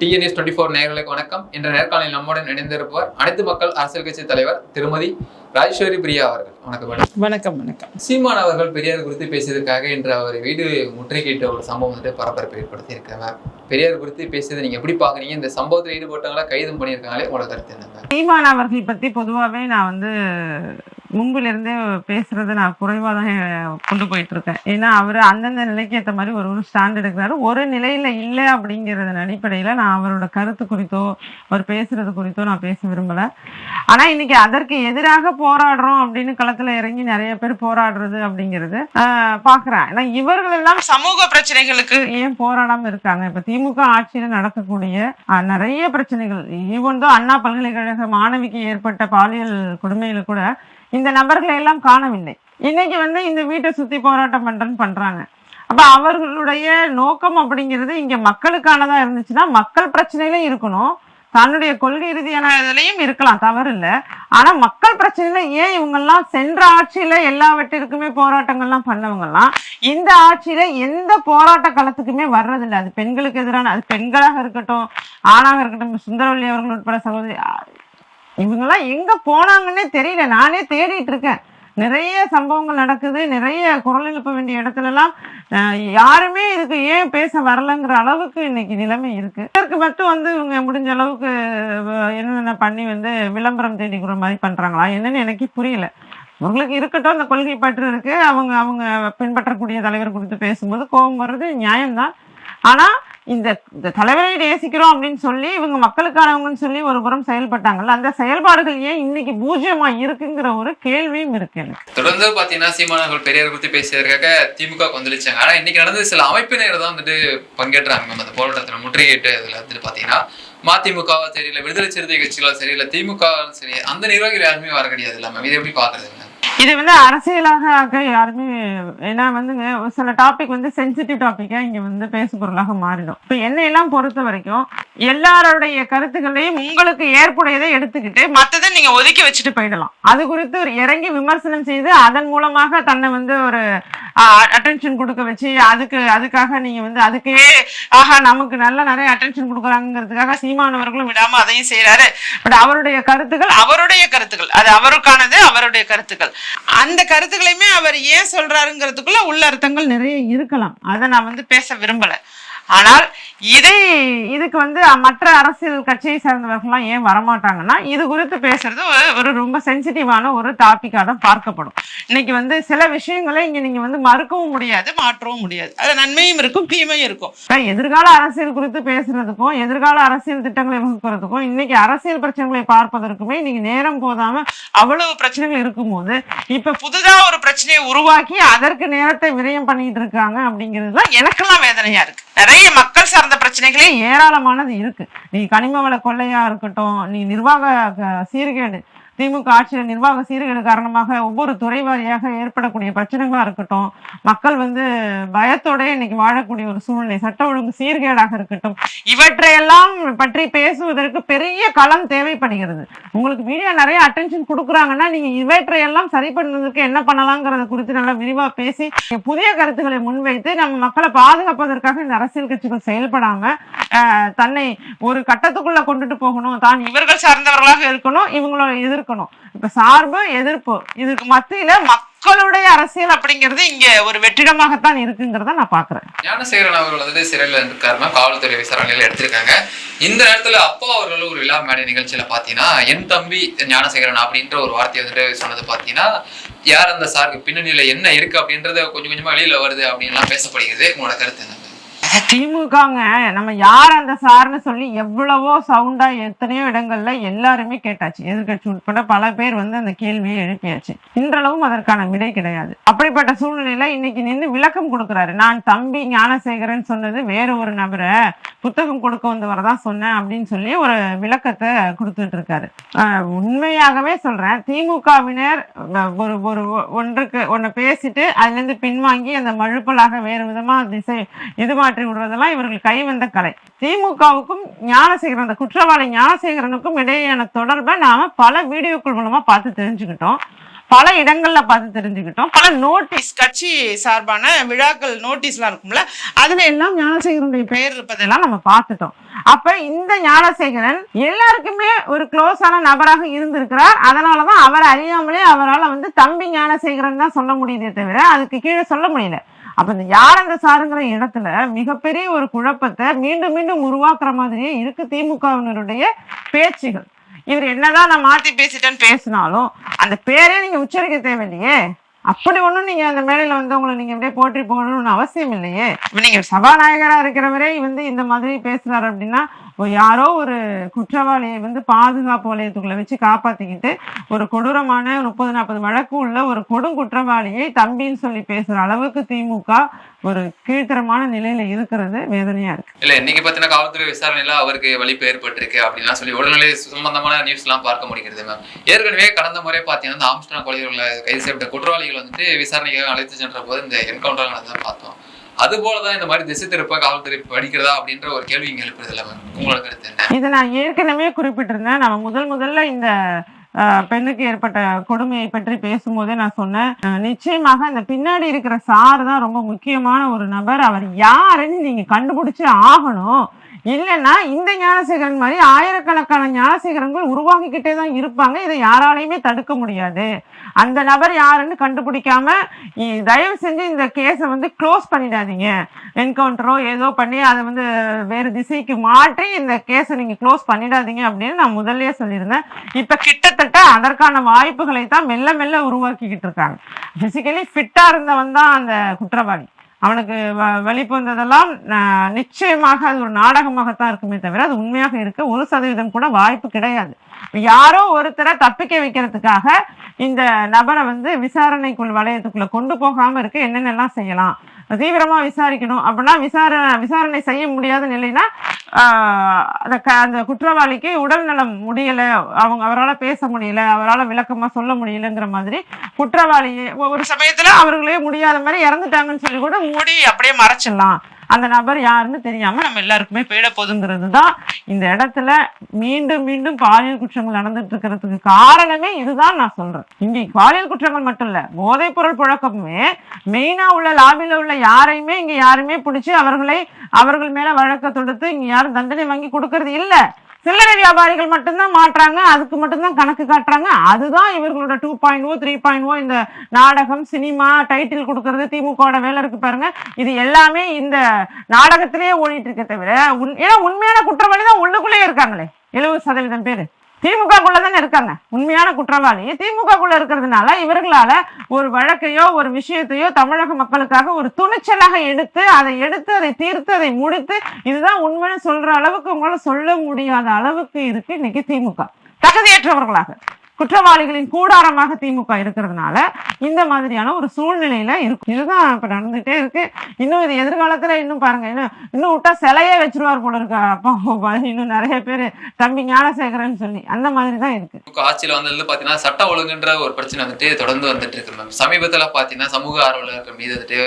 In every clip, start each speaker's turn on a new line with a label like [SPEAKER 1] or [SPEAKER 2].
[SPEAKER 1] DNS twenty four நேர்களுக்கு வணக்கம். என்ற நேர்காணலில் நம்முடன் இணைந்திருப்பவர் அனைத்து மக்கள் அரசியல் கட்சி தலைவர் திருமதி ராஜேஸ்வரி பிரியா அவர்கள் வணக்கம். மேடம்
[SPEAKER 2] வணக்கம் வணக்கம்.
[SPEAKER 1] சீமான் அவர்கள் பெரியார் குறித்து பேசியதற்காக இன்று அவர் வீடு முற்றுகையிட்ட ஒரு சம்பவம் வந்துட்டு பரபரப்பை ஏற்படுத்தி இருக்காங்க பெரியார் குறித்து பேசியதை நீங்க எப்படி பாக்குறீங்க இந்த சம்பவத்தில் ஈடுபட்டவங்கள கைது பண்ணியிருக்காங்களே? உங்களோட கருத்து என்னங்க?
[SPEAKER 2] சீமான் அவர்கள் பத்தி பொதுவாகவே நான் வந்து முன்பில் இருந்தே பேசுறதை நான் குறைவாக தான் கொண்டு போயிட்டு இருக்கேன் ஏன்னா அவர் அந்தந்த நிலைக்கு ஏற்ற மாதிரி ஒரு ஒரு ஸ்டாண்ட் எடுக்கிறாரு. ஒரு நிலையில இல்லை அப்படிங்கிறதன் அடிப்படையில நான் அவரோட கருத்து குறித்தோ அவர் பேசுறது குறித்தோ நான் பேச விரும்பல. ஆனா இன்னைக்கு அதற்கு எதிராக போராடுறோம் அப்படின்னு களத்துல இறங்கி நிறைய பேர் போராடுறது அப்படிங்கிறது பாக்குறேன். ஏன்னா இவர்கள் எல்லாம் சமூக பிரச்சனைகளுக்கு ஏன் போராடாம இருக்காங்க? இப்ப திமுக ஆட்சியில நடக்கக்கூடிய நிறைய பிரச்சனைகள். ஈவன் தான் அண்ணா பல்கலைக்கழக மாணவிக்கு ஏற்பட்ட பாலியல் கொடுமையில கூட இந்த நபர்களை எல்லாம் காணவில்லை. இன்னைக்கு வந்து இந்த வீட்டை சுத்தி போராட்டம் பண்றேன்னு பண்றாங்க. அப்ப அவர்களுடைய நோக்கம் அப்படிங்கிறது இங்க மக்களுக்கானதா இருந்துச்சுன்னா மக்கள் பிரச்சனையிலும் இருக்கணும். தன்னுடைய கொள்கை ரீதியான இதுலயும் இருக்கலாம் தவறு இல்ல. ஆனா மக்கள் பிரச்சனையில ஏன் இவங்கெல்லாம் சென்ற ஆட்சியில எல்லாவற்றிற்குமே போராட்டங்கள்லாம் பண்ணவங்கலாம் இந்த ஆட்சியில எந்த போராட்ட களத்துக்குமே வர்றதில்லை. அது பெண்களுக்கு எதிரான அது பெண்களாக இருக்கட்டும் ஆணாக இருக்கட்டும் சுந்தரவல்லி அவர்கள் உட்பட சகோதரி இவங்கெல்லாம் எங்க போனாங்கன்னே தெரியல. நானே தேடிட்டு இருக்கேன். நிறைய சம்பவங்கள் நடக்குது. நிறைய குரல் எழுப்ப வேண்டிய இடத்துல எல்லாம் யாருமே இதுக்கு ஏன் பேச வரலங்கிற அளவுக்கு இன்னைக்கு நிலைமை இருக்கு. இதற்கு மட்டும் வந்து இவங்க முடிஞ்ச அளவுக்கு என்னென்ன பண்ணி வந்து விளம்பரம் தேடிக்கிற மாதிரி பண்றாங்களா என்னன்னு எனக்கு புரியல. உங்களுக்கு இருக்கட்டும் அந்த கொள்கை பற்று இருக்கு. அவங்க அவங்க பின்பற்றக்கூடிய தலைவர் குறித்து பேசும்போது கோபம் வர்றது நியாயம்தான். ஆனா இந்த இந்த தலைவரை நேசிக்கிறோம் அப்படின்னு சொல்லி இவங்க மக்களுக்கானவங்கன்னு சொல்லி ஒரு புறம் செயல்பட்டாங்கல்ல அந்த செயல்பாடுகள் ஏன் இன்னைக்கு பூஜ்ஜியமா இருக்குங்கிற ஒரு கேள்வியும் இருக்கு எனக்கு.
[SPEAKER 1] தொடர்ந்து பாத்தீங்கன்னா சீமானவர்கள் பெரியார் குறித்து பேசியதற்காக திமுக கொந்தளிச்சாங்க. ஆனா இன்னைக்கு நடந்த சில அமைப்பினர் தான் வந்துட்டு பங்கேற்றாங்க. மேம் அந்த போராட்டத்துல முற்றுகையிட்டு இதுல வந்துட்டு பாத்தீங்கன்னா மதிமுகவா சரி இல்ல விடுதலை சிறுத்தை கட்சிகளா சரி இல்ல திமுக சரி அந்த நிர்வாகிகள் யாருமே வர கிடையாது இல்லாம இதை எப்படி பாக்குறது?
[SPEAKER 2] இது வந்து அரசியலாக ஆக யாருமே ஏன்னா வந்துங்க ஒரு சில டாபிக் வந்து சென்சிட்டிவ் டாபிக்கா இங்க வந்து பேசுபொருளாக மாறிடும். இப்ப என்னையெல்லாம் பொறுத்த வரைக்கும் எல்லாருடைய கருத்துக்களையும் உங்களுக்கு ஏற்புடையதை எடுத்துக்கிட்டு மத்ததை நீங்க ஒதுக்கி வச்சுட்டு போயிடலாம். அது குறித்து ஒரு இறங்கி விமர்சனம் செய்து அதன் மூலமாக தன்னை வந்து ஒரு அட்டென்ஷன் கொடுக்க வச்சு அதுக்கு அதுக்காக நீங்க வந்து அதுக்கே ஆஹா நமக்கு நல்ல நிறைய அட்டென்ஷன் கொடுக்குறாங்கிறதுக்காக சீமானவர்களும் விடாம அதையும் செய்யறாரு பட் அவருடைய கருத்துக்கள் அவருடைய கருத்துக்கள். அது அவருக்கானது அவருடைய கருத்துக்கள். அந்த கருத்துக்களையுமே அவர் ஏன் சொல்றாருங்கிறதுக்குள்ள உள்ள அர்த்தங்கள் நிறைய இருக்கலாம். அதை நான் வந்து பேச விரும்பல. ஆனால் இதை இதுக்கு வந்து மற்ற அரசியல் கட்சியை சேர்ந்தவர்கள்லாம் ஏன் வரமாட்டாங்கன்னா இது குறித்து பேசுறது ஒரு- ஒரு ரொம்ப சென்சிட்டிவான ஒரு டாபிக்காக தான் பார்க்கப்படும். இன்னைக்கு வந்து சில விஷயங்களை இங்க நீங்க வந்து மறுக்கவும் முடியாது மாற்றவும் முடியாது. அது நன்மையும் இருக்கும் தீமையும் இருக்கும். எதிர்கால அரசியல் குறித்து பேசுறதுக்கும் எதிர்கால அரசியல் திட்டங்களை வகுக்கிறதுக்கும் இன்னைக்கு அரசியல் பிரச்சனைகளை பார்ப்பதற்குமே இன்னைக்கு நேரம் போதாம அவ்வளவு பிரச்சனைகள் இருக்கும்போது இப்ப புதுதா ஒரு பிரச்சனையை உருவாக்கி அதற்கு நேரத்தை விரயம் பண்ணிட்டு இருக்காங்க அப்படிங்கிறதுலாம் எனக்கெல்லாம் வேதனையா இருக்கு. நிறைய மக்கள் சார்ந்த பிரச்சனைகளே ஏராளமானது இருக்கு. நீ கனிம வள கொள்ளையா இருக்கட்டும் நீ நிர்வாக சீர்கேடு திமுக ஆட்சியில் நிர்வாக சீர்கேடு காரணமாக ஒவ்வொரு துறை வாரியாக ஏற்படக்கூடிய பிரச்சனைகளா இருக்கட்டும் மக்கள் வந்து பயத்தோட இன்னைக்கு வாழக்கூடிய ஒரு சூழ்நிலை சட்ட ஒழுங்கு சீர்கேடாக இருக்கட்டும் இவற்றையெல்லாம் பற்றி பேசுவதற்கு பெரிய களம் தேவைப்படுகிறது. உங்களுக்கு மீடியா நிறைய அட்டென்ஷன் கொடுக்குறாங்கன்னா நீங்க இவற்றையெல்லாம் சரி பண்ணுறதுக்கு என்ன பண்ணலாங்கிறத குறித்து நல்லா விரிவாக பேசி புதிய கருத்துக்களை முன்வைத்து நம்ம மக்களை பாதுகாப்பதற்காக இந்த அரசியல் கட்சிகள் செயல்படாம தன்னை ஒரு கட்டத்துக்குள்ள கொண்டுட்டு போகணும். தான் இவர்கள் சார்ந்தவர்களாக இருக்கணும் இவங்களோட இருக்கணும். இப்ப சார்பு எதிர்ப்பு இதுக்கு மத்தியில மக்களுடைய அரசியல் அப்படிங்கிறது இங்க ஒரு வெற்றிடமாகத்தான் இருக்குங்கிறத நான் பாக்குறேன்.
[SPEAKER 1] ஞானசேகரன் அவர்கள் வந்து சிறையில் இருக்காருன்னா காவல்துறை விசாரணையில எடுத்திருக்காங்க. இந்த நேரத்துல அப்பா அவர்கள் ஒரு விழா மேடை நிகழ்ச்சியில பாத்தீங்கன்னா என் தம்பி ஞானசேகரன் அப்படின்ற ஒரு வார்த்தையை வந்துட்டு சொன்னது பாத்தீங்கன்னா யார் அந்த சாருக்கு பின்னணியில என்ன இருக்கு அப்படின்றத கொஞ்சம் கொஞ்சமா வெளியில வருது அப்படின்லாம் பேசப்படுகிறது. உங்களோட கருத்து
[SPEAKER 2] திமுகங்க நம்ம யார் அந்த சார்னு சொல்லி எவ்வளவோ சவுண்டா எத்தனையோ இடங்கள்ல எல்லாருமே கேட்டாச்சு. எதிர்கட்சி உட்பட பல பேர் வந்து அந்த கேள்வியை எழுப்பியாச்சு. இன்றளவும் அதற்கான விடை கிடையாது. அப்படிப்பட்ட சூழ்நிலையில இன்னைக்கு நின்று விளக்கம் கொடுக்கிறாரு. நான் தம்பி ஞானசேகரன் சொன்னது வேற ஒரு நபரை புத்தகம் கொடுக்க வந்து வரதான் சொன்னேன் அப்படின்னு சொல்லி ஒரு விளக்கத்தை கொடுத்துட்டு இருக்காரு. உண்மையாகவே சொல்றேன். திமுகவினர் ஒரு ஒரு ஒன்றுக்கு ஒன்னு பேசிட்டு அதுல இருந்து பின்வாங்கி அந்த மழுப்பலாக வேறு விதமா திசை இது மாற்றி விடுறதெல்லாம் இவர்கள் கைவந்த கலை. திமுகவுக்கும் ஞானசேகரன் அந்த குற்றவாளி ஞானசேகரனுக்கும் இடையேயான தொடர்பை நாம பல வீடியோக்கள் மூலமா பார்த்து தெரிஞ்சுக்கிட்டோம். பல இடங்கள்ல பார்த்து தெரிஞ்சுக்கிட்டோம். பல நோட்டீஸ் கட்சி சார்பான விழாக்கள் நோட்டீஸ்லாம் இருக்கும்ல அதுல எல்லாம் ஞானசேகரனுடைய பெயர் இருப்பதெல்லாம் நம்ம பார்த்துட்டோம். அப்ப இந்த ஞானசேகரன் எல்லாருக்குமே ஒரு க்ளோஸான நபராக இருந்திருக்கிறார். அதனாலதான் அவர் அறியாமலே அவரால் வந்து தம்பி ஞானசேகரன் தான் சொல்ல முடியுதே தவிர அதுக்கு கீழே சொல்ல முடியல. அப்ப இந்த யாரங்க சாருங்கிற இடத்துல மிகப்பெரிய ஒரு குழப்பத்தை மீண்டும் மீண்டும் உருவாக்குற மாதிரியே இருக்கு திமுகவினருடைய பேச்சுகள். இவர் என்னதான் நான் மாத்தி பேசிட்டேன்னு பேசினாலும் அந்த பேரே நீங்க உச்சரிக்க தேவையில்லையே. அப்படி ஒண்ணும் நீங்க அந்த மேடையில் வந்து உங்களை நீங்க அப்படியே போற்றி போகணும்னு அவசியம் இல்லையே. இப்போ நீங்க சபாநாயகரா இருக்கிறவரே வந்து இந்த மாதிரி பேசுறாரு அப்படின்னா யாரோ ஒரு குற்றவாளியை வந்து பாதுகாப்பு வலயத்துக்குள்ள வச்சு காப்பாத்திக்கிட்டு ஒரு கொடூரமான முப்பது நாற்பது வழக்கு உள்ள ஒரு கொடும் குற்றவாளியை தம்பின்னு சொல்லி பேசுற அளவுக்கு திமுக ஒரு கீழ்த்தரமான நிலையில இருக்கிறது வேதனையா இருக்கு.
[SPEAKER 1] இல்ல இன்னைக்கு பாத்தீங்கன்னா காவல்துறை விசாரணையில அவருக்கு வலிப்பு ஏற்பட்டிருக்கு அப்படின்லாம் சொல்லி உடல்நிலை சம்பந்தமான நியூஸ் எல்லாம் பார்க்க முடிகிறது மேம் ஏற்கனவே கடந்த முறை பாத்தீங்கன்னா ஆம்ஸ்டாங் கொலைகளை கைது செய்யப்பட்ட குற்றவாளிகள் வந்துட்டு விசாரணைக்காக அழைத்து சென்ற போது இந்த என்கவுண்டர் நடந்ததை பார்த்தோம். அது போலதான் இந்த மாதிரி திசை திருப்ப காவல்துறை படிக்கிறதா அப்படின்ற ஒரு கேள்வி இங்க எழுப்புறது இல்ல மேம் உங்களோட கருத்து என்ன?
[SPEAKER 2] இதை நான் ஏற்கனவே குறிப்பிட்டிருந்தேன். நம்ம முதல் முதல்ல இந்த பெண்ணுக்கு ஏற்பட்ட கொடுமையை பற்றி பேசும்போதே நான் சொன்னேன். நிச்சயமாக இந்த பின்னாடி இருக்கிற சார் தான் ரொம்ப முக்கியமான ஒரு நபர். அவர் யாருன்னு நீங்க கண்டுபிடிச்சு ஆகணும். இல்லைன்னா இந்த ஞானசேகரன் மாதிரி ஆயிரக்கணக்கான ஞானசேகரங்கள் உருவாக்கிக்கிட்டே தான் இருப்பாங்க. இதை யாராலையுமே தடுக்க முடியாது. அந்த நபர் யாருன்னு கண்டுபிடிக்காம தயவு செஞ்சு இந்த கேஸை வந்து க்ளோஸ் பண்ணிடாதீங்க. என்கவுண்டரோ ஏதோ பண்ணி அதை வந்து வேறு திசைக்கு மாற்றி இந்த கேஸை நீங்கள் க்ளோஸ் பண்ணிடாதீங்க அப்படின்னு நான் முதல்லயே சொல்லியிருந்தேன். இப்போ கிட்டத்தட்ட அதற்கான வாய்ப்புகளை தான் மெல்ல மெல்ல உருவாக்கிக்கிட்டு இருக்காங்க. பிசிக்கலி ஃபிட்டாக இருந்தவன் தான் அந்த குற்றவாளி. அவனுக்கு வ- வெளிப்பு வந்ததெல்லாம் நிச்சயமாக அது ஒரு நாடகமாகத்தான் இருக்குமே தவிர அது உண்மையாக இருக்க ஒரு சதவீதம் கூட வாய்ப்பு கிடையாது. யாரோ ஒருத்தரை தப்பிக்க வைக்கிறதுக்காக இந்த நபரை வந்து விசாரணைக்குள் வளையத்துக்குள்ள கொண்டு போகாம இருக்க. என்னென்னலாம் செய்யலாம்? தீவிரமா விசாரிக்கணும். அப்படின்னா விசாரணை விசாரணை செய்ய முடியாத நிலைனா அந்த க- அந்த குற்றவாளிக்கு முடியல. அவங்க அவரால் பேச முடியல. அவரால் விளக்கமா சொல்ல முடியலங்கிற மாதிரி குற்றவாளியை ஒரு சமயத்துல அவர்களே முடியாத மாதிரி இறந்துட்டாங்கன்னு சொல்லி கூட மூடி அப்படியே மறைச்சிடலாம். அந்த நபர் யாருன்னு தெரியாம நம்ம எல்லாருக்குமே போயிட போதுங்கிறது தான் இந்த இடத்துல மீண்டும் மீண்டும் பாலியல் குற்றங்கள் நடந்துட்டு இருக்கிறதுக்கு காரணமே இதுதான் நான் சொல்றேன். இங்க பாலியல் குற்றங்கள் மட்டும் இல்ல போதைப் பொருள் புழக்கமுமே மெயினா உள்ள லாபியில உள்ள யாரையுமே இங்க யாருமே பிடிச்சி அவர்களை அவர்கள் மேல வழக்க தொடுத்து இங்க யாரும் தண்டனை வாங்கி கொடுக்கறது இல்லை. சில்லறை வியாபாரிகள் மட்டும்தான் மாட்டுறாங்க அதுக்கு மட்டும்தான் கணக்கு காட்டுறாங்க. அதுதான் இவர்களோட two point O three point O இந்த நாடகம் சினிமா டைட்டில் கொடுக்கறது திமுகவோட வேலை இருக்கு பாருங்க. இது எல்லாமே இந்த நாடகத்திலேயே ஓடிட்டு இருக்க தவிர உண்- ஏன்னா உண்மையான குற்றவாளி தான் உள்ளுக்குள்ளேயே இருக்காங்களே. எழுபது சதவீதம் பேர். திமுக தானே இருக்காங்க. உண்மையான குற்றவாளி. திமுகக்குள்ள இருக்கிறதுனால இவர்களால ஒரு வழக்கையோ ஒரு விஷயத்தையோ தமிழக மக்களுக்காக ஒரு துணிச்சலாக எடுத்து அதை எடுத்து அதை தீர்த்து அதை முடித்து இதுதான் உண்மைன்னு சொல்ற அளவுக்கு உங்களால சொல்ல முடியாத அளவுக்கு இருக்கு இன்னைக்கு திமுக. தகுதியற்றவர்களாக. குற்றவாளிகளின் கூடாரமாக திமுக இருக்கிறதுனால இந்த மாதிரியான ஒரு சூழ்நிலையில இருக்கும் இதுதான் இப்ப நடந்துட்டே இருக்கு. இன்னும் இது எதிர்காலத்துல இன்னும் பாருங்க இன்னும் இன்னும் விட்டா சிலையே வச்சிருவார் போல இருக்கு. அப்பா இன்னும் நிறைய பேர் தம்பி ஞானசேகரன் சொல்லி அந்த மாதிரி தான் இருக்கு.
[SPEAKER 1] திமுக ஆட்சியில வந்ததுல பாத்தீங்கன்னா சட்ட ஒழுங்குன்ற ஒரு பிரச்சனை வந்துட்டு தொடர்ந்து வந்துட்டு இருக்கு மேம். சமீபத்துல பாத்தீங்கன்னா சமூக ஆர்வலர்கள் மீது வந்துட்டு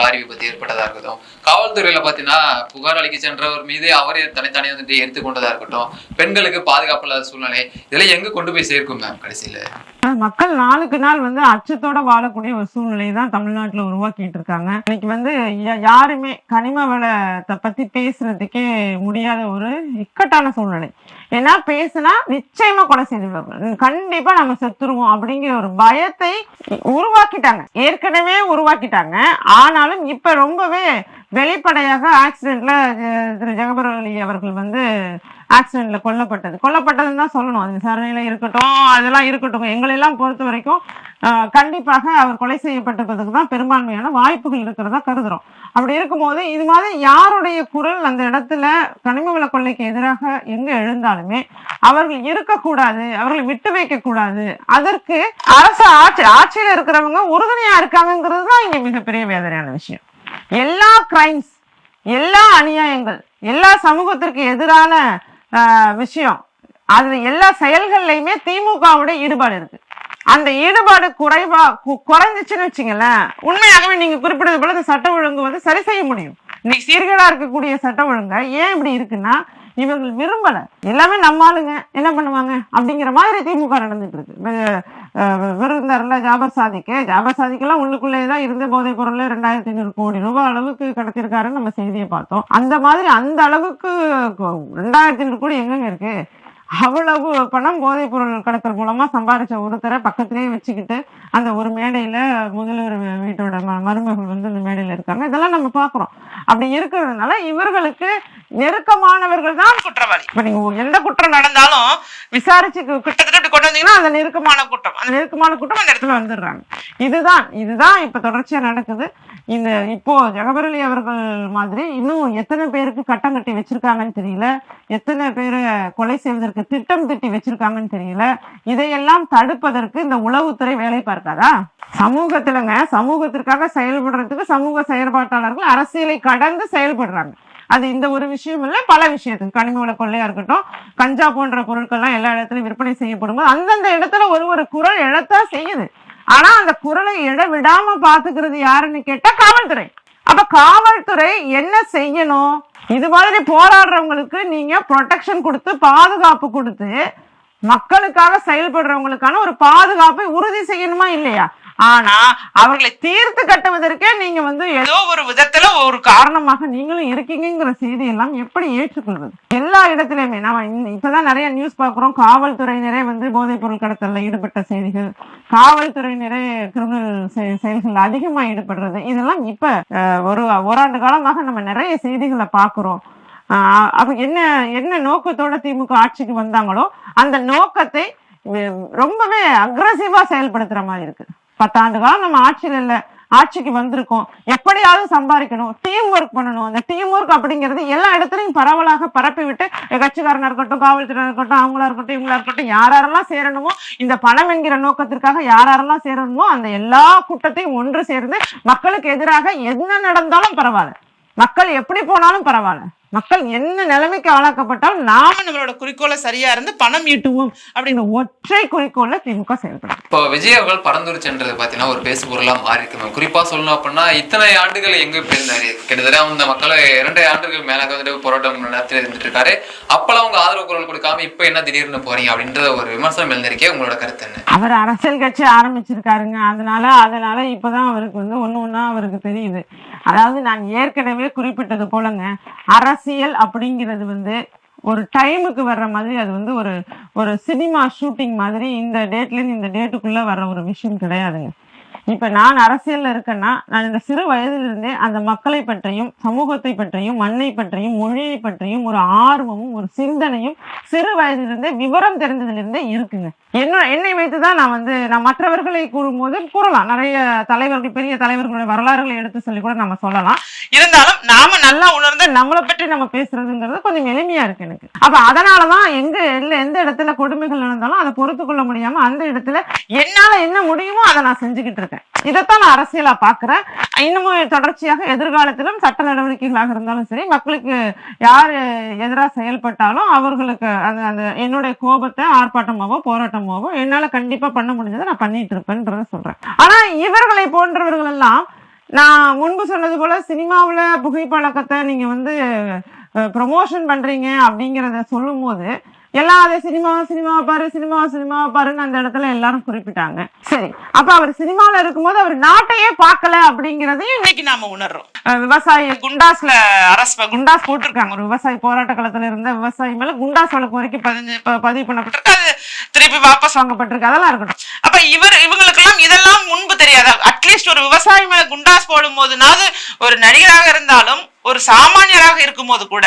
[SPEAKER 1] லாரி விபத்து ஏற்பட்டதா இருக்கட்டும். காவல்துறையில பாத்தீங்கன்னா புகார் அளிக்க சென்றவர் மீது அவரே தனித்தனி வந்துட்டு எடுத்துக்கொண்டதா இருக்கட்டும். பெண்களுக்கு பாதுகாப்பு இல்லாத சூழ்நிலை இதெல்லாம் எங்க கொண்டு போய் சேர்க்கும் மேம்? கடைசியில.
[SPEAKER 2] மக்கள் நாளுக்கு நாள் வந்து அச்சத்தோட வாழக்கூடிய ஒரு சூழ்நிலை தான் தமிழ்நாட்டுல உருவாக்கிட்டு இருக்காங்க இன்னைக்கு வந்து யாருமே கனிம வளத்தை பத்தி பேசுறதுக்கே முடியாத ஒரு இக்கட்டான சூழ்நிலை. ஏன்னா பேசுனா நிச்சயமா கொலை செய்துடுவாங்க கண்டிப்பா நம்ம செத்துருவோம் அப்படிங்கிற ஒரு பயத்தை உருவாக்கிட்டாங்க. ஏற்கனவே உருவாக்கிட்டாங்க. ஆனாலும் இப்ப ரொம்பவே வெளிப்படையாக ஆக்சிடென்ட்ல திரு ஜெகபரவலி அவர்கள் வந்து ஆக்சிடென்ட்ல கொல்லப்பட்டது. கொல்லப்பட்டதுன்னு தான் சொல்லணும். அது விசாரணையில இருக்கட்டும் அதெல்லாம் இருக்கட்டும். எங்களெல்லாம் பொறுத்த வரைக்கும் கண்டிப்பாக அவர் கொலை செய்யப்பட்டிருப்பதுக்கு தான் பெரும்பான்மையான வாய்ப்புகள் இருக்கிறதா கருதுறோம். அப்படி இருக்கும்போது இது மாதிரி யாருடைய குரல் அந்த இடத்துல கனிம வள கொள்ளைக்கு எதிராக எங்க எழுந்தாலுமே அவர்கள் இருக்கக்கூடாது அவர்களை விட்டு வைக்க கூடாது அதற்கு அரசு ஆட்சி ஆட்சியில இருக்கிறவங்க உறுதுணையா இருக்காங்கங்கிறது தான் இங்க மிகப்பெரிய வேதனையான விஷயம். எல்லா கிரைம்ஸ் எல்லா அநியாயங்கள் எல்லா சமூகத்திற்கு எதிரான ஆஹ், விஷயம் அது எல்லா செயல்கள்லையுமே திமுகவுடைய ஈடுபாடு இருக்கு. அந்த ஈடுபாடு குறைவா கு- குறைஞ்சிச்சுன்னு வச்சுங்களேன் உண்மையாகவே நீங்க குறிப்பிட்டது போல இந்த சட்ட ஒழுங்கு வந்து சரி செய்ய முடியும். இன்னைக்கு சீர்கேடா இருக்கக்கூடிய சட்ட ஒழுங்கை ஏன் இப்படி இருக்குன்னா இவர்கள் விரும்பல. எல்லாமே நம்ம ஆளுங்க என்ன பண்ணுவாங்க? அப்படிங்கிற மாதிரி திமுக நடந்துட்டு இருக்கு. விருந்தரில் ஜாபர் சாதிக்கு. ஜாபர் சாதிக்கெல்லாம் உள்ளுக்குள்ளே தான் இருந்த போதைப் பொருள் ரெண்டாயிரத்தி ஐநூறு கோடி ரூபாய் அளவுக்கு கடத்திருக்காருன்னு நம்ம செய்தியை பார்த்தோம். அந்த மாதிரி அந்த அளவுக்கு ரெண்டாயிரத்தி ஐநூறு கோடி எங்கெங்க இருக்கு? அவ்வளவு பணம் போதைப் பொருள் கடத்தல் மூலமா சம்பாதிச்ச ஒருத்தரை பக்கத்திலேயே வச்சுக்கிட்டு அந்த ஒரு மேடையில முதல்வர் வீட்டோட மருமகள் வந்து அந்த மேடையில இருக்காங்க. இதெல்லாம் நம்ம பாக்குறோம். அப்படி இருக்கிறதுனால இவர்களுக்கு நெருக்கமானவர்கள் தான் குற்றவாளி. இப்ப நீங்க எந்த குற்றம் நடந்தாலும் விசாரிச்சு கிட்டத்தட்ட கொண்டு வந்தீங்கன்னா அந்த நெருக்கமான குற்றம். அந்த நெருக்கமான குற்றம் அந்த இடத்துல வந்துடுறாங்க. இதுதான் இதுதான் இப்ப தொடர்ச்சியா நடக்குது. இந்த இப்போ ஜெகபரளி அவர்கள் மாதிரி இன்னும் எத்தனை பேருக்கு கட்டம் கட்டி வச்சிருக்காங்கன்னு தெரியல. எத்தனை பேரை கொலை செய்வதற்கு திட்டம் திட்டி வச்சிருக்காங்கன்னு தெரியல. இதையெல்லாம் தடுப்பதற்கு இந்த உளவுத்துறை வேலை பார்க்காதா? சமூகத்துலங்க சமூகத்திற்காக செயல்படுறதுக்கு சமூக செயற்பாட்டாளர்கள் அரசியலை கடந்து செயல்படுறாங்க. அது இந்த ஒரு விஷயம் இல்ல பல விஷயத்துக்கு. கனிம வள கொள்ளையா இருக்கட்டும் கஞ்சா போன்ற பொருட்கள்லாம் எல்லா இடத்துலயும் விற்பனை செய்யப்படும் போது அந்தந்த இடத்துல ஒரு ஒரு குரல் எழத்தான் செய்யுது. ஆனா அந்த குரலை எழ விடாம பாத்துக்கிறது யாருன்னு கேட்டா காவல்துறை. அப்ப காவல்துறை என்ன செய்யணும்? இது மாதிரி போராடுறவங்களுக்கு நீங்க ப்ரொடெக்ஷன் கொடுத்து பாதுகாப்பு கொடுத்து மக்களுக்காக செயல்படுறவங்களுக்கான ஒரு பாதுகாப்பை உறுதி செய்யணுமா இல்லையா? ஆனா அவர்களை தீர்த்து கட்டுவதற்கே நீங்க வந்து ஏதோ ஒரு விதத்துல ஒரு காரணமாக நீங்களும் இருக்கீங்கிற செய்தி எல்லாம் எப்படி ஏற்றுக்கொள்வது? எல்லா இடத்துலயுமே. நாம இப்பதான் நிறைய நியூஸ் பாக்குறோம் காவல்துறையினரே வந்து போதைப் பொருள் கடத்தல ஈடுபட்ட செய்திகள். காவல்துறையினரே கிரிமினல் செயல்கள் அதிகமா ஈடுபடுறது. இதெல்லாம் இப்ப ஒரு ஓராண்டு காலமாக நம்ம நிறைய செய்திகளை பாக்குறோம் ஆஹ் அப்ப என்ன என்ன நோக்கத்தோட திமுக ஆட்சிக்கு வந்தாங்களோ அந்த நோக்கத்தை ரொம்பவே அக்ரஸிவா செயல்படுத்துற மாதிரி இருக்கு. பத்தாண்டு காலம் நம்ம ஆட்சியில் இல்ல. ஆட்சிக்கு வந்திருக்கோம். எப்படியாவது சம்பாதிக்கணும். டீம் ஒர்க் பண்ணணும். அந்த டீம் ஒர்க் அப்படிங்கிறது எல்லா இடத்துலையும் பரவலாக பரப்பி விட்டு கட்சிக்காரனா இருக்கட்டும் காவல்துறையா இருக்கட்டும் அவங்களா இருக்கட்டும் இவங்களா இருக்கட்டும் யாரெல்லாம் சேரணுமோ இந்த பணம் என்கிற நோக்கத்திற்காக யாரெல்லாம் சேரணுமோ அந்த எல்லா கூட்டத்தையும் ஒன்று சேர்ந்து மக்களுக்கு எதிராக என்ன நடந்தாலும் பரவாயில்ல. மக்கள் எப்படி போனாலும் பரவாயில்ல. மக்கள் என்ன நிலைமைக்கு ஆளாக்கப்பட்டாலும் நாம நம்மளோட குறிக்கோளை சரியா இருந்து பணம் ஈட்டுவோம் அப்படிங்கிற ஒற்றை குறிக்கோள்ல திமுக செயல்படும்
[SPEAKER 1] இப்போ விஜய் அவர்கள் பரந்தூர் சென்றது பார்த்தீங்கன்னா ஒரு பேசு பொருளா மாறி இருக்கு குறிப்பா சொல்லணும் அப்படின்னா இத்தனை ஆண்டுகள் எங்க போயிருந்தாரு கிட்டத்தட்ட அந்த மக்களை இரண்டு ஆண்டுகள் மேலாக வந்துட்டு போராட்டம் நடத்தி இருந்துட்டு இருக்காரு. அப்பெல்லாம் அவங்க ஆதரவு குரல் கொடுக்காம இப்போ என்ன திடீர்னு போறீங்க அப்படின்ற ஒரு விமர்சனம் எழுந்திருக்கே உங்களோட கருத்து என்ன?
[SPEAKER 2] அவர் அரசியல் கட்சி ஆரம்பிச்சிருக்காருங்க. அதனால அதனால இப்பதான் அவருக்கு வந்து ஒண்ணு ஒண்ணா அவருக்கு தெரியுது. அதாவது நான் ஏற்கனவே குறிப்பிட்டது போலங்க அரசியல் அப்படிங்கிறது வந்து ஒரு டைமுக்கு வர்ற மாதிரி அது வந்து ஒரு ஒரு சினிமா ஷூட்டிங் மாதிரி இந்த டேட்ல இருந்து இந்த டேட்டுக்குள்ள வர்ற ஒரு விஷயம் கிடையாதுங்க. இப்ப நான் அரசியல்ல இருக்கேன்னா நான் இந்த சிறு வயதிலிருந்தே அந்த மக்களை பற்றியும் சமூகத்தை பற்றியும் மண்ணை பற்றியும் மொழியை பற்றியும் ஒரு ஆர்வமும் ஒரு சிந்தனையும் சிறு வயதிலிருந்தே விவரம் தெரிந்ததிலிருந்தே இருக்குங்க. என்ன என்னை வைத்து தான் நான் வந்து நான் மற்றவர்களை கூறும்போது கூறலாம். நிறைய தலைவர்கள் பெரிய தலைவர்களுடைய வரலாறுகளை எடுத்து சொல்லி கூட நம்ம சொல்லலாம். இருந்தாலும் நாம நல்லா உணர்ந்து நம்மளை பற்றி நம்ம பேசுறதுங்கிறது கொஞ்சம் எளிமையா இருக்கு எனக்கு. அப்ப அதனாலதான் எங்க இல்ல எந்த இடத்துல கொடுமைகள் நடந்தாலும் அதை பொறுத்து கொள்ள முடியாம அந்த இடத்துல என்னால என்ன முடியுமோ அதை நான் செஞ்சுக்கிட்டு இருக்கேன். இதைத்தான் நான் அரசியலா பாக்குறேன் இன்னமும் தொடர்ச்சியாக எதிர்காலத்திலும் சட்ட நடவடிக்கைகளாக இருந்தாலும் சரி மக்களுக்கு யார் எதிராக செயல்பட்டாலும் அவர்களுக்கு அந்த அந்த என்னுடைய கோபத்தை ஆர்ப்பாட்டமாவோ போராட்டமாவோ என்னால கண்டிப்பா பண்ண முடிஞ்சதை நான் பண்ணிட்டு இருப்பேன்றத சொல்றேன். ஆனா இவர்களை போன்றவர்கள் எல்லாம் நான் முன்பு சொன்னது போல சினிமாவுல புகைப்பழக்கத்தை நீங்க வந்து ப்ரமோஷன் பண்றீங்க அப்படிங்கிறத சொல்லும்போது எல்லாம் அதை சினிமா சினிமாவை பாரு சினிமா சினிமாவை பாருன்னு அந்த இடத்துல எல்லாரும் குறிப்பிட்டாங்க. சரி அப்ப அவர் சினிமாவில் இருக்கும்போது அவர் நாட்டையே பார்க்கல அப்படிங்கிறதையும் இன்னைக்கு நாம உணர்றோம். விவசாயி குண்டாஸ்ல அரசு குண்டாஸ் போட்டிருக்காங்க. ஒரு விவசாயி போராட்ட களத்துல இருந்த விவசாயி மேல குண்டாஸ் வழக்கு வரைக்கும் பதிஞ்சு பதிவு பண்ணப்பட்டிருக்கு. அது திருப்பி வாபஸ் வாங்கப்பட்டிருக்கு. அதெல்லாம் இருக்கட்டும். அப்ப இவர் இவங்களுக்கெல்லாம் இதெல்லாம் முன்பு தெரியாது. அட்லீஸ்ட் ஒரு விவசாயி மேல குண்டாஸ் போடும் போதுனாவது ஒரு நடிகராக இருந்தாலும் ஒரு சாமானியராக இருக்கும்போது கூட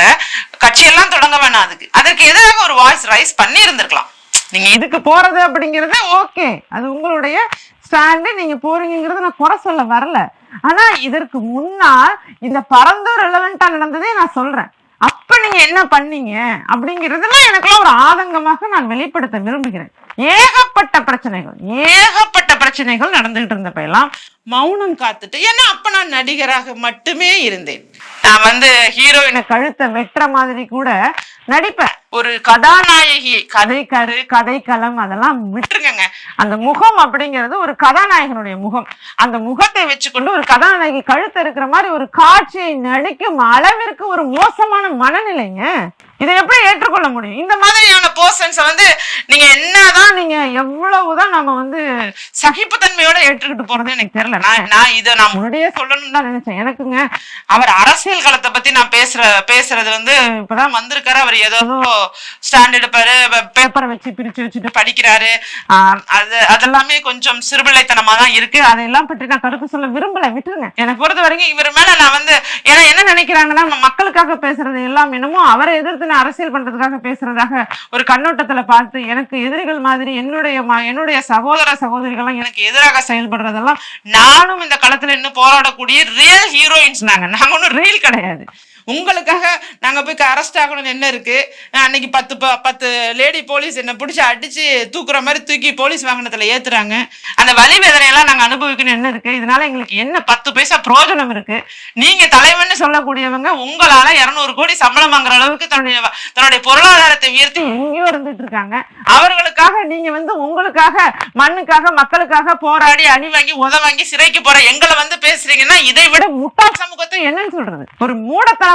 [SPEAKER 2] கட்சியெல்லாம் தொடங்க வேணாம் அதுக்கு. அதற்கு எதிராக ஒரு வாய்ஸ் ரைஸ் பண்ணி இருந்திருக்கலாம் நீங்க இதுக்கு போறது அப்படிங்கறது ஓகே. அது உங்களுடைய ஸ்டாண்டு நீங்க போறீங்கிறத நான் குறை சொல்ல வரல. ஆனா இதற்கு முன்னால் இந்த பரந்தூர் ரெலவெண்டா நடந்ததே நான் சொல்றேன். அப்ப நீங்க என்ன பண்ணீங்க அப்படிங்கிறதுல எனக்குலாம் ஒரு ஆதங்கமாக நான் வெளிப்படுத்த விரும்புகிறேன். ஏகப்பட்ட பிரச்சனைகள் ஏகப்பட்ட பிரச்சனைகள் நடந்துகிட்டு இருந்தப்ப எல்லாம் மௌனம் காத்துட்டு ஏன்னா அப்ப நான் நடிகராக மட்டுமே இருந்தேன். நான் வந்து ஹீரோயினை கழுத்தை வெட்டுற மாதிரி கூட நடிப்பேன். ஒரு கதாநாயகி கதைக்கரு கதைக்களம் அதெல்லாம் விட்டுருங்க அந்த முகம் அப்படிங்கிறது ஒரு கதாநாயகனுடைய முகம். அந்த முகத்தை வச்சுக்கொண்டு ஒரு கதாநாயகி கழுத்து இருக்கிற மாதிரி ஒரு காட்சியை நடிக்கும் அளவிற்கு ஒரு மோசமான மனநிலைங்க. இதை எப்படி ஏற்றுக்கொள்ள முடியும்? இந்த மாதிரியான போர்ஷன்ஸ் வந்து நீங்க என்னதான் நீங்க எவ்வளவுதான் நம்ம வந்து சகிப்புத்தன்மையோட ஏற்றுக்கிட்டு போறது எனக்கு தெரியல. நான் நான் இதை நான் முன்னாடியே சொல்லணும்னு தான் நினைச்சேன். எனக்குங்க அவர் அரசியல் களத்தை பத்தி நான் பேசுற பேசுறது வந்து இப்பதான் வந்திருக்காரு. அவர் ஏதோ ஸ்டாண்ட் எடுப்பாரு பேப்பரை வச்சு பிரிச்சு வச்சுட்டு படிக்கிறாரு. அது அதெல்லாமே கொஞ்சம் சிறுபிள்ளைத்தனமா தான் இருக்கு. அதையெல்லாம் பற்றி நான் கருத்து சொல்ல விரும்பல. விட்டுருங்க. எனக்கு பொறுத்த வரைக்கும் இவர் மேல நான் வந்து ஏன்னா என்ன நினைக்கிறாங்கன்னா மக்களுக்காக பேசுறது எல்லாம் என்னமோ அவரை எதிர்த்து நான் அரசியல் பண்றதுக்காக பேசுறதாக ஒரு கண்ணோட்டத்துல பார்த்து எனக்கு எதிரிகள் மாதிரி என்னுடைய என்னுடைய சகோதர சகோதரிகள்லாம் எனக்கு எதிராக செயல்படுறதெல்லாம் நான் நானும் இந்த களத்துல நின்று போராடக்கூடிய ரியல் ஹீரோயின்ஸ் நாங்க. நாங்க ஒன்றும் ரீல் கிடையாது. உங்களுக்காக நாங்க போய் அரெஸ்ட் ஆகணும்னு என்ன இருக்கு? அன்னைக்கு பத்து ப- பத்து லேடி போலீஸ் என்ன பிடிச்சி அடிச்சு தூக்குற மாதிரி தூக்கி போலீஸ் வாகனத்துல ஏத்துறாங்க. அந்த வலி வேதனையெல்லாம் நாங்க அனுபவிக்கணும் என்ன இருக்கு? இதனால எங்களுக்கு என்ன பத்து பைசா பிரயோஜனம் இருக்கு? நீங்க தலைவன் சொல்லக்கூடியவங்க உங்களால இருநூறு கோடி சம்பளம் வாங்குற அளவுக்கு தன்னுடைய தன்னுடைய பொருளாதாரத்தை உயர்த்தி எங்கேயோ இருந்துட்டு இருக்காங்க. அவர்களுக்காக நீங்க வந்து உங்களுக்காக மண்ணுக்காக மக்களுக்காக போராடி அணி வாங்கி உத வாங்கி சிறைக்கு போற எங்களை வந்து பேசுறீங்கன்னா இதை விட முட்டாள் சமூகத்தை என்னன்னு சொல்றது? ஒரு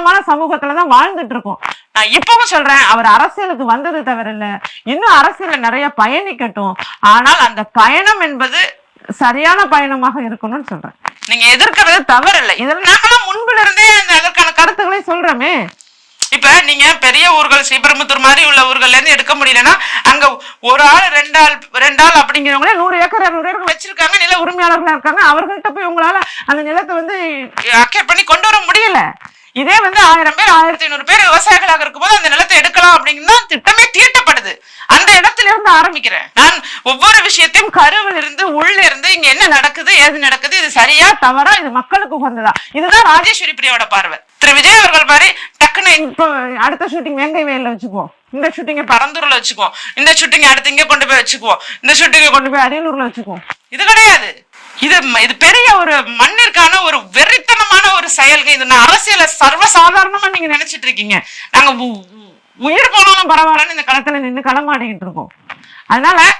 [SPEAKER 2] மூடத்தனமான சமூகத்துல தான் வாழ்ந்துட்டு இருக்கோம். நான் இப்பவும் சொல்றேன் அவர் அரசியலுக்கு வந்தது தவிர இல்ல இன்னும் அரசியல நிறைய பயணிக்கட்டும். ஆனால் அந்த பயணம் என்பது சரியான பயணமாக இருக்கணும்னு சொல்றேன். நீங்க எதிர்க்கிறது தவறு இல்லை இதுல நாங்களாம் முன்புல இருந்தே அந்த அதற்கான கருத்துக்களை சொல்றோமே. இப்ப நீங்க பெரிய ஊர்கள் ஸ்ரீபெரும்புத்தூர் மாதிரி உள்ள ஊர்கள்ல இருந்து எடுக்க முடியலன்னா அங்க ஒரு ஆள் ரெண்டு ஆள் ரெண்டு ஆள் அப்படிங்கிறவங்களே நூறு ஏக்கர் நூறு ஏக்கர் வச்சிருக்காங்க. நில உரிமையாளர்களா இருக்காங்க. அவர்கள்ட்ட போய் உங்களால அந்த நிலத்தை வந்து அக்கேட் பண்ணி கொண்டு வர முடியல. இதே வந்து ஆயிரம் பேர் ஆயிரத்தி ஐநூறு பேர் விவசாயிகளாக இருக்கும்போது அந்த நிலத்தை எடுக்கலாம் அப்படின்னு தான் திட்டமே தீட்டப்படுது. அந்த இடத்துல இருந்து ஆரம்பிக்கிறேன். நான் ஒவ்வொரு விஷயத்தையும் கருவில் இருந்து உள்ள இருந்து இங்க என்ன நடக்குது ஏது நடக்குது இது சரியா தவறா இது மக்களுக்கு உகந்ததா? இதுதான் ராஜேஸ்வரி பிரியோட பார்வை. திரு விஜய் அவர்கள் மாதிரி டக்குன்னு இப்போ அடுத்த ஷூட்டிங் வேங்கை வயல்ல வச்சுக்குவோம். இந்த ஷூட்டிங்கை பரந்தூர்ல வச்சுக்குவோம். இந்த ஷூட்டிங் அடுத்து இங்க கொண்டு போய் வச்சுக்குவோம். இந்த ஷூட்டிங்கை கொண்டு போய் அரியலூர்ல வச்சுக்குவோம். இது கிடையாது. இது இது பெரிய ஒரு மண்ணிற்கான ஒரு வெறித்தனமான ஒரு செயல்கள் இது நான் அரசியல சர்வசாதாரணமா நீங்க நினைச்சிட்டு இருக்கீங்க. நாங்க உ- உயிர் போனாலும் பரவாயில்லன்னு இந்த களத்துல நின்று களமாடிக்கிட்டு இருக்கோம். அதனால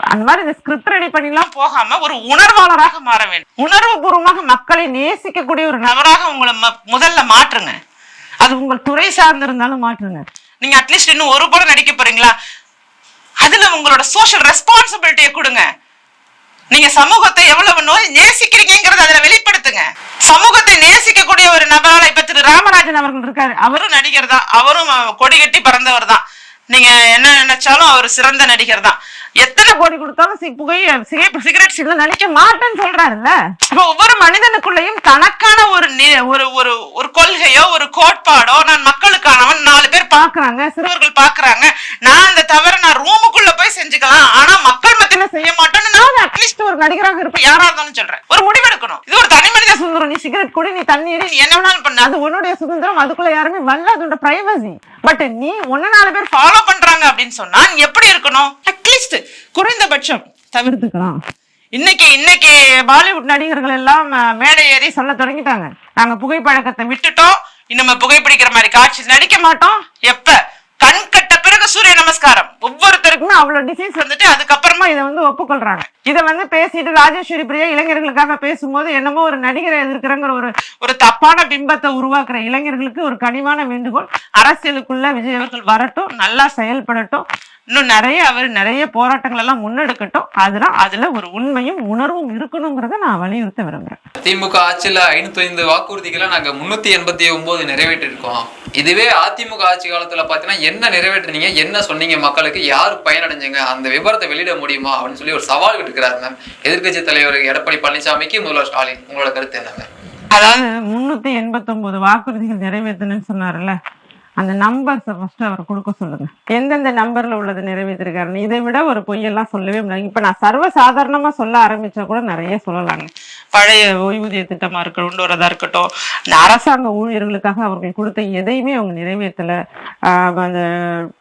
[SPEAKER 2] அந்த மாதிரி இந்த ஸ்கிரிப்ட் ரெடி பண்ணிலாம் போகாம ஒரு உணர்வாளராக மாற வேண்டும். உணர்வு பூர்வமாக மக்களை நேசிக்கக்கூடிய ஒரு நபராக உங்களை முதல்ல மாற்றுங்க. அது உங்கள் துறை சார்ந்து இருந்தாலும் மாற்றுங்க. நீங்க அட்லீஸ்ட் இன்னும் ஒரு படம் நடிக்க போறீங்களா? அதுல உங்களோட சோஷியல் ரெஸ்பான்சிபிலிட்டியை கொடுங்க. நீங்க சமூகத்தை எவ்வளவு நோய் நேசிக்கிறீங்கிறத அதுல வெளிப்படுத்துங்க. சமூகத்தை நேசிக்கக்கூடிய ஒரு நபரால இப்ப திரு ராமராஜன் அவர்கள் இருக்காரு. அவரும் நடிகர் தான். அவரும் கொடி கட்டி பறந்தவர் தான். நீங்க என்ன நினைச்சாலும் அவர் சிறந்த நடிகர் தான். எத்தனை கோடி கொடுத்தாலும் புகை சிகரெட் சீட்ல நடிக்க மாட்டேன்னு சொல்றாருல்ல. இப்ப ஒவ்வொரு மனிதனுக்குள்ளேயும் தனக்கான ஒரு ஒரு ஒரு ஒரு கொள்கையோ ஒரு கோட்பாடோ நான் மக்களுக்கானவன் நாலு பேர் பாக்குறாங்க சிறுவர்கள் பாக்குறாங்க நான் அந்த தவிர நான் ரூமுக்குள்ள போய் செஞ்சுக்கலாம். ஆனா மக்கள் மத்தியில செய்ய மாட்டேன்னு நான் அட்லீஸ்ட் ஒரு நடிகராக இருப்பேன். யாரா இருந்தாலும் சொல்றேன். ஒரு முடிவெடுக்கணும். இது சுதந்திரம் நீ சிகரெட் கூட நீ தண்ணி எடு, நீ என்ன வேணாலும் பண்ண. அது உன்னுடைய சுதந்திரம் அதுக்குள்ள யாருமே வரல அதோட பிரைவசி பட் நீ ஒன்னு நாலு பேர் ஃபாலோ பண்றாங்க அப்படின்னு சொன்னா நீ எப்படி இருக்கணும்? அட்லீஸ்ட் குறைந்தபட்சம் தவிர்த்துக்கலாம். இன்னைக்கு இன்னைக்கு பாலிவுட் நடிகர்கள் எல்லாம் மேடை ஏறி சொல்ல தொடங்கிட்டாங்க. நாங்க புகைப்பழக்கத்தை விட்டுட்டோம். இனிமே புகைப்பிடிக்கிற மாதிரி காட்சி நடிக்க மாட்டோம். எப்ப? கண் கட்ட பிறகு சூரிய நமஸ்காரம். ஒவ்வொருத்தருக்குமே அவ்வளவு டிசீஸ் வந்துட்டு அதுக்கப்புறமா இதை வந்து ஒப்புக்கொள்றாங்க. இதை வந்து பேசிட்டு ராஜேஸ்வரி பிரியா இளைஞர்களுக்காக பேசும்போது என்னமோ ஒரு நடிகரை எதிர்க்கிறங்கிற ஒரு ஒரு தப்பான பிம்பத்தை உருவாக்குற இளைஞர்களுக்கு ஒரு கனிவான வேண்டுகோள். அரசியலுக்குள்ள விஜய் அவர்கள் வரட்டும் நல்லா செயல்படட்டும். இன்னும் நிறைய அவர் நிறைய போராட்டங்கள் எல்லாம் முன்னெடுக்கட்டும். அதெல்லாம் அதுல ஒரு உண்மையும் உணர்வும் இருக்கணுங்கிறத நான் வலியுறுத்த விரும்புறேன்.
[SPEAKER 1] திமுக ஆட்சியில ஐநூத்தி ஐந்து வாக்குறுதிகளை நாங்க முன்னூத்தி எண்பத்தி ஒன்பது நிறைவேற்றிருக்கோம். இதுவே அதிமுக ஆட்சி காலத்துல பாத்தீங்கன்னா என்ன நிறைவேற்றுனீங்க? என்ன சொன்னீங்க மக்களுக்கு? யார் பயனடைஞ்சீங்க? அந்த விவரத்தை வெளியிட முடியுமா? அப்படின்னு சொல்லி ஒரு சவால் விட்டுக்கிறாரு மேம். எதிர்க்கட்சி தலைவர் எடப்பாடி பழனிசாமிக்கு முதல்வர் ஸ்டாலின். உங்களோட கருத்து என்ன மேம்
[SPEAKER 2] அதாவது முன்னூத்தி எண்பத்தி ஒன்பது வாக்குறுதிகள் நிறைவேற்றணும்னு சொன்னார்ல. அந்த நம்பர்ஸை ஃபர்ஸ்ட் அவர் கொடுக்க சொல்லுங்க. எந்தெந்த நம்பர்ல உள்ளது நிறைவேற்றிருக்காருன்னு. இதை விட ஒரு பொய்யெல்லாம் சொல்லவே முடியாது. இப்ப நான் சர்வ சாதாரணமா சொல்ல ஆரம்பிச்சா கூட நிறைய சொல்லலாங்க. பழைய ஓய்வூதிய திட்டமா இருக்க கொண்டு வரதா இருக்கட்டும் இந்த அரசாங்க ஊழியர்களுக்காக அவர்கள் கொடுத்த எதையுமே அவங்க நிறைவேற்றல. ஆஹ் அந்த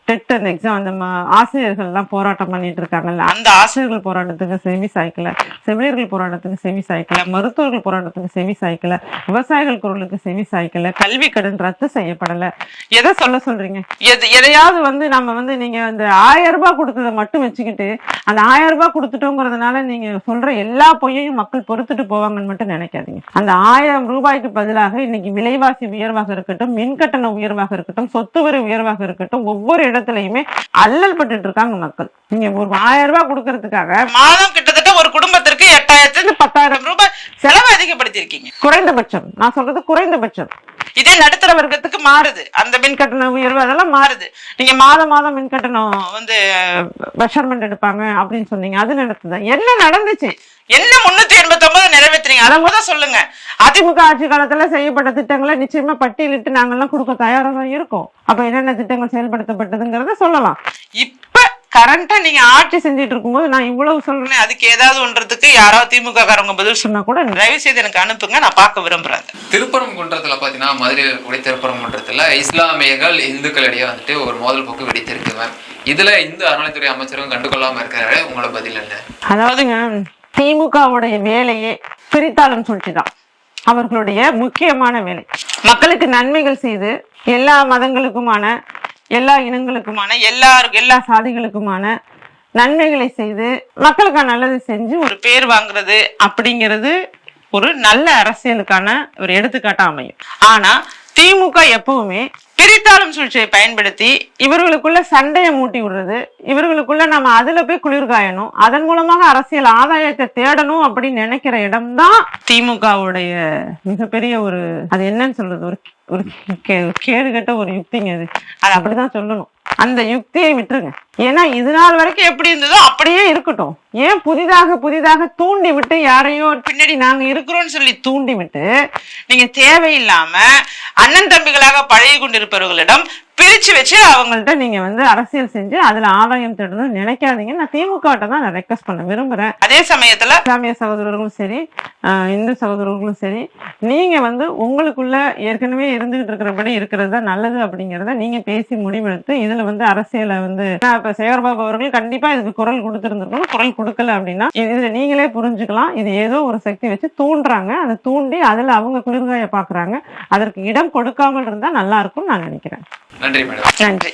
[SPEAKER 2] டெட் அந்த எக்ஸாம் அந்த ஆசிரியர்கள் எல்லாம் போராட்டம் பண்ணிட்டு இருக்காங்கல்ல. அந்த ஆசிரியர்கள் போராட்டத்துக்கு செவி சாய்க்கல. செவிலியர்கள் போராட்டத்துக்கு செவி சாய்க்கல. மருத்துவர்கள் போராட்டத்துக்கு செவி சாய்க்கல. விவசாயிகள் குரலுக்கு செவி சாய்க்கல. கல்வி கடன் ரத்து செய்யப்படல. எதை எதை சொல்ல சொல்றீங்க. எது எதையாவது வந்து நம்ம வந்து நீங்க அந்த ஆயிரம் ரூபாய் கொடுத்ததை மட்டும் வச்சுக்கிட்டு அந்த ஆயிரம் ரூபாய் கொடுத்துட்டோங்கிறதுனால நீங்க சொல்ற எல்லா பொய்யையும் மக்கள் பொறுத்துட்டு போவாங்கன்னு மட்டும் நினைக்காதீங்க. அந்த ஆயிரம் ரூபாய்க்கு பதிலாக இன்னைக்கு விலைவாசி உயர்வாக இருக்கட்டும் மின்கட்டண உயர்வாக இருக்கட்டும் சொத்து வரி உயர்வாக இருக்கட்டும் ஒவ்வொரு இடத்துலயுமே அல்லல் பட்டுட்டு இருக்காங்க மக்கள். நீங்க ஒரு ஆயிரம் ரூபாய் கொடுக்கறதுக்காக மாதம் கிட்டத்தட்ட ஒரு குடும்பத்திற்கு எட்டாயிரத்துல இருந்து பத்தாயிரம் ரூபாய் செலவு அதிகப்படுத்திருக்கீங்க குறைந்தபட்சம். நான் சொல்றது குறைந்தபட்சம். இதே நடுத்தர வர்க்கத்துக்கு மாறுது. அந்த மின் கட்டண உயர்வு அதெல்லாம் மாறுது. நீங்க மாதம் மாதம் மின் கட்டணம் வந்து மெஷர்மெண்ட் எடுப்பாங்க அப்படின்னு சொன்னீங்க. அது நடக்குது என்ன நடந்துச்சு? என்ன முன்னூத்தி எண்பத்தி ஒன்பது நிறைவேற்றுறீங்க அதை முதல் சொல்லுங்க. அதிமுக ஆட்சி காலத்துல செய்யப்பட்ட திட்டங்களை நிச்சயமா பட்டியலிட்டு நாங்கெல்லாம் கொடுக்க தயாராக தான் இருக்கோம். அப்ப என்னென்ன திட்டங்கள் செயல்படுத்தப்பட்டதுங்கிறத சொல்லலாம். இப்ப கரண்டா நீங்க ஆட்சி செஞ்சுட்டு இருக்கும்போது நான் இவ்வளவு சொல்றேன். அதுக்கு ஏதாவது ஒன்றதுக்கு யாராவது திமுக காரங்க பதில் சொன்னா கூட தயவு செய்து எனக்கு அனுப்புங்க நான் பார்க்க விரும்புறேன்.
[SPEAKER 1] திருப்பரங்குன்றத்துல பாத்தீங்கன்னா மதுரையில் இருக்கக்கூடிய திருப்பரங்குன்றத்துல இஸ்லாமியர்கள் இந்துக்களிடையே வந்துட்டு ஒரு மோதல் போக்கு வெடித்திருக்கு மேம் இதுல இந்து அறநிலைத்துறை அமைச்சரும் கண்டுகொள்ளாம இருக்கிறாரு உங்களோட பதில் என்ன?
[SPEAKER 2] அதாவதுங்க திமுகவுடைய வேலையே பிரித்தாளும் சூழ்ச்சி தான் அவர்களுடைய முக்கியமான வேலை. மக்களுக்கு நன்மைகள் செய்து எல்லா மதங்களுக்குமான எல்லா இனங்களுக்குமான எல்லாருக்கும் எல்லா சாதிகளுக்குமான நன்மைகளை செய்து மக்களுக்கான நல்லது செஞ்சு ஒரு பேர் வாங்குறது அப்படிங்கிறது ஒரு நல்ல அரசியலுக்கான ஒரு எடுத்துக்காட்டா அமையும். ஆனா திமுக எப்பவுமே பிரித்தாளும் சூழ்ச்சியை பயன்படுத்தி இவர்களுக்குள்ள சண்டையை மூட்டி விடுறது இவர்களுக்குள்ள நம்ம அதுல போய் குளிர் காயணும் அதன் மூலமாக அரசியல் ஆதாயத்தை தேடணும் அப்படின்னு நினைக்கிற இடம்தான் திமுகவுடைய மிகப்பெரிய ஒரு அது என்னன்னு சொல்றது? ஒரு ஒரு கே- கேடுகட்ட ஒரு யுக்திங்க அது. அது அப்படிதான் சொல்லணும். அந்த யுக்தியை விட்டுருங்க. ஏன்னா இது நாள் வரைக்கும் எப்படி இருந்ததோ அப்படியே இருக்கட்டும். ஏன் புதிதாக புதிதாக தூண்டி விட்டு யாரையோ பின்னாடி நாங்க இருக்கிறோம்னு சொல்லி தூண்டி விட்டு நீங்க தேவையில்லாம அண்ணன் தம்பிகளாக பழகி கொண்டிருப்பவர்களிடம் பிரிச்சு வச்சு அவங்கள்ட்ட நீங்க வந்து அரசியல் செஞ்சு அதுல ஆதாயம் தேடணும்னு நினைக்காதீங்க நான் திமுக தான் நான் ரெக்வஸ்ட் பண்ண விரும்புறேன். அதே சமயத்துல இஸ்லாமிய சகோதரர்களும் சரி இந்து சகோதரர்களும் சரி நீங்க வந்து உங்களுக்குள்ள ஏற்கனவே இருந்துகிட்டு இருக்கிறபடி இருக்கிறது தான் நல்லது அப்படிங்கறத நீங்க பேசி முடிவெடுத்து இதுல வந்து அரசியலை வந்து இப்ப சேகர்பாபு அவர்கள் கண்டிப்பா இதுக்கு குரல் கொடுத்திருந்திருக்கணும். குரல் கொடுக்கல அப்படின்னா இது- இதுல நீங்களே புரிஞ்சுக்கலாம். இது ஏதோ ஒரு சக்தி வச்சு தூண்டுறாங்க. அதை தூண்டி அதுல அவங்க குளிர்காய பாக்குறாங்க. அதற்கு இடம் கொடுக்காமல் இருந்தா நல்லா இருக்கும்னு நான் நினைக்கிறேன்.
[SPEAKER 1] நன்றி மேடம்.
[SPEAKER 2] நன்றி.